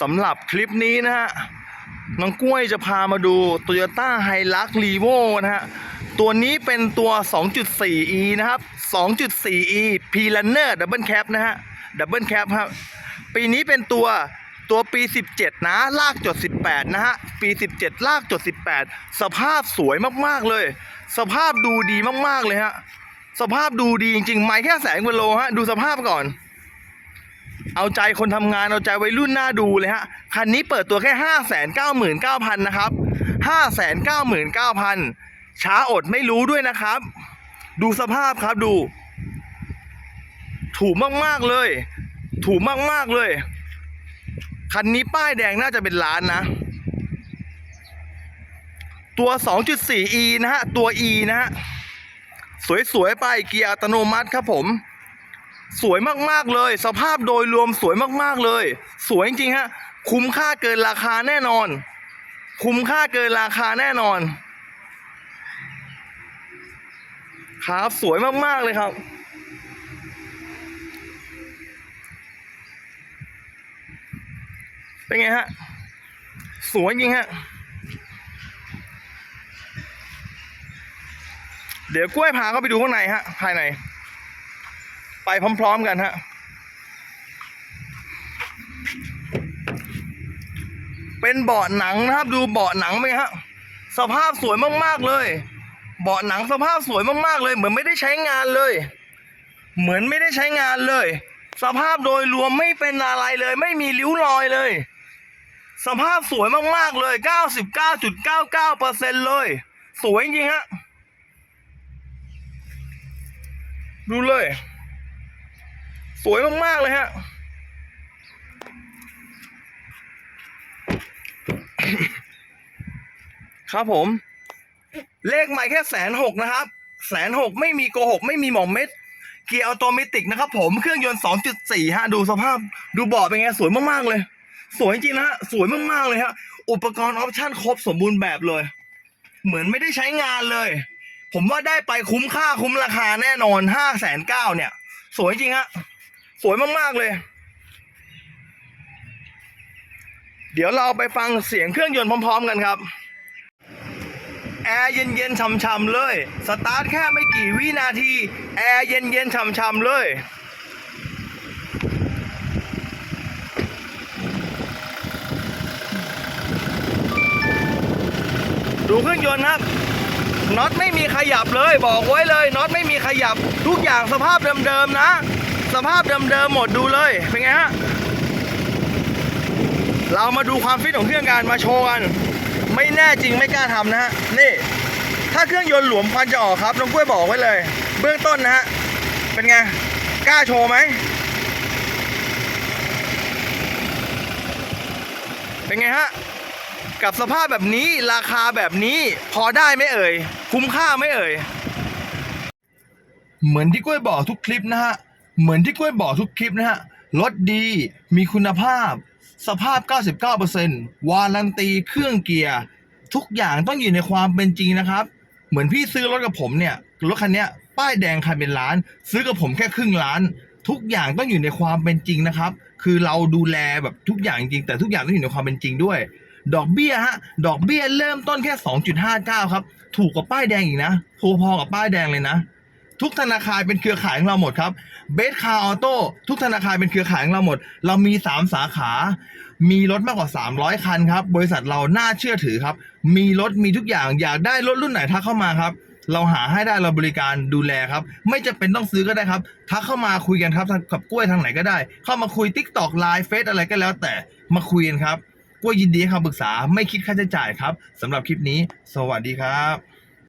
สำหรับคลิปนี้นะฮะน้องกล้วยจะพามาดู Toyota Hilux Revo นะฮะ ตัวนี้เป็นตัว 2.4e นะครับ 2.4e P Runner Double Cap นะฮะ Double Cap ครับ ปีนี้เป็นตัวตัวปี 17 นะ ลากจด 18 นะฮะ ปี 17 ลากจด 18 สภาพสวยมากๆเลย สภาพดูดีมากๆเลยฮะ สภาพดูดีจริงๆ ไม่แค่แสนกว่าโลฮะ ดูสภาพก่อน เอาใจคนทำงานเอาใจวัยรุ่นหน้าดูเลยฮะ คันนี้เปิดตัวแค่ห้าแสนเก้าหมื่นเก้าพันนะครับห้าแสนเก้าหมื่นเก้าพันช้าอดไม่รู้ด้วยนะครับ ดูสภาพครับดู ถูกมากๆเลย ถูกมากๆเลย คันนี้ป้ายแดงน่าจะเป็นล้านนะ ตัว 2.4e นะฮะ ตัว e นะฮะ สวยๆ ไปเกียร์อัตโนมัติครับผม สวยมากๆเลย สภาพโดยรวมสวยมากๆเลย สวยจริงฮะ คุ้มค่าเกินราคาแน่นอน คุ้มค่าเกินราคาแน่นอน ครับสวยมากๆเลยครับเป็นไงฮะ สวยจริงฮะ เดี๋ยวกล้วยพาเข้าไปดูข้างในฮะ ภายใน ไปพร้อม ๆ กันฮะ เป็นเบาะหนังนะครับ ดูเบาะหนังไหมฮะ สภาพสวยมาก ๆ เลย เบาะหนังสภาพสวยมากๆเลย เหมือนไม่ได้ใช้งานเลย เหมือนไม่ได้ใช้งานเลย สภาพโดยรวมไม่เป็นอะไรเลย ไม่มีริ้วรอยเลย สภาพสวยมากๆเลย 99.99%เลย สวยจริงฮะ ดูเลย สวยมาก ๆ เลยฮะ ครับผม เลขใหม่แค่แสนหกนะครับ แสนหกไม่มีโกหก ไม่มีหมอมเม็ด เกียร์ออโตเมติกนะครับผม เครื่องยนต์ 2.4 ฮะ ดูสภาพ ดูเบาะเป็นไง สวยมาก ๆ เลย สวยจริงนะฮะ สวยมาก ๆ เลยฮะ อุปกรณ์ออปชั่นครบสมบูรณ์แบบเลย เหมือนไม่ได้ใช้งานเลย ผมว่าได้ไปคุ้มค่าคุ้มราคาแน่นอนห้าแสนเก้าเนี่ย สวยจริงฮะ สวยมาก ๆ เลย เดี๋ยวเราไปฟังเสียงเครื่องยนต์พร้อม ๆ กันครับแอร์เย็นๆช่ำๆเลย สตาร์ทแค่ไม่กี่วินาที แอร์เย็นๆช่ำๆเลย ดูเครื่องยนต์ครับ น็อตไม่มีขยับเลย บอกไว้เลย น็อตไม่มีขยับ ทุกอย่างสภาพเดิมๆนะ สภาพเดิมๆหมดดูเลย เป็นไงฮะ เรามาดูความฟิตของเครื่องกันมาโชว์กัน ไม่แน่จริงไม่กล้าทำนะฮะ นี่ ถ้าเครื่องยนต์หลวมควันจะออกครับน้องกล้วยบอกไว้เลย เบื้องต้นนะฮะ เป็นไง กล้าโชว์ไหม เป็นไงฮะกับสภาพแบบนี้ราคาแบบนี้พอได้ไหมเอ่ย คุ้มค่าไหมเอ่ย เหมือนที่กล้วยบอกทุกคลิปนะฮะ เหมือนที่กล้วยบอกทุกคลิปนะฮะรถดีมีคุณภาพ สภาพ 99%วารันตีเครื่องเกียร์ ทุกอย่างต้องอยู่ในความเป็นจริงนะครับ เหมือนพี่ซื้อรถกับผมเนี่ย รถคันเนี้ยป้ายแดงคันเป็นล้าน ซื้อกับผมแค่ครึ่งล้าน ทุกอย่างต้องอยู่ในความเป็นจริงนะครับ คือเราดูแลแบบทุกอย่างจริง แต่ทุกอย่างต้องอยู่ในความเป็นจริงด้วย ดอกเบี้ยฮะ ดอกเบี้ยเริ่มต้นแค่ 2.59 ครับ ถูกกว่าป้ายแดงอีกนะพอๆกับป้ายแดงเลยนะ ทุกธนาคารเป็นเครือข่ายของเราหมดครับเบสคาร์ออโต้ทุกธนาคารเป็นเครือข่ายของเราหมด เรามี 3 สาขา มีรถมากกว่า 300 คันครับ บริษัทเราน่าเชื่อถือครับ มีรถมีทุกอย่างอยากได้รถรุ่นไหนทักเข้ามาครับ เราหาให้ได้เราบริการดูแลครับ ไม่จะเป็นต้องซื้อก็ได้ครับทักเข้ามาคุยกันครับกับกล้วยทางไหนก็ได้ เข้ามาคุยทิกตอกไลน์เฟซอะไรก็แล้วแต่มาคุยกันครับกล้วยยินดีให้คำปรึกษาไม่คิดค่าใช้จ่ายครับสำหรับคลิปนี้ สวัสดีครับ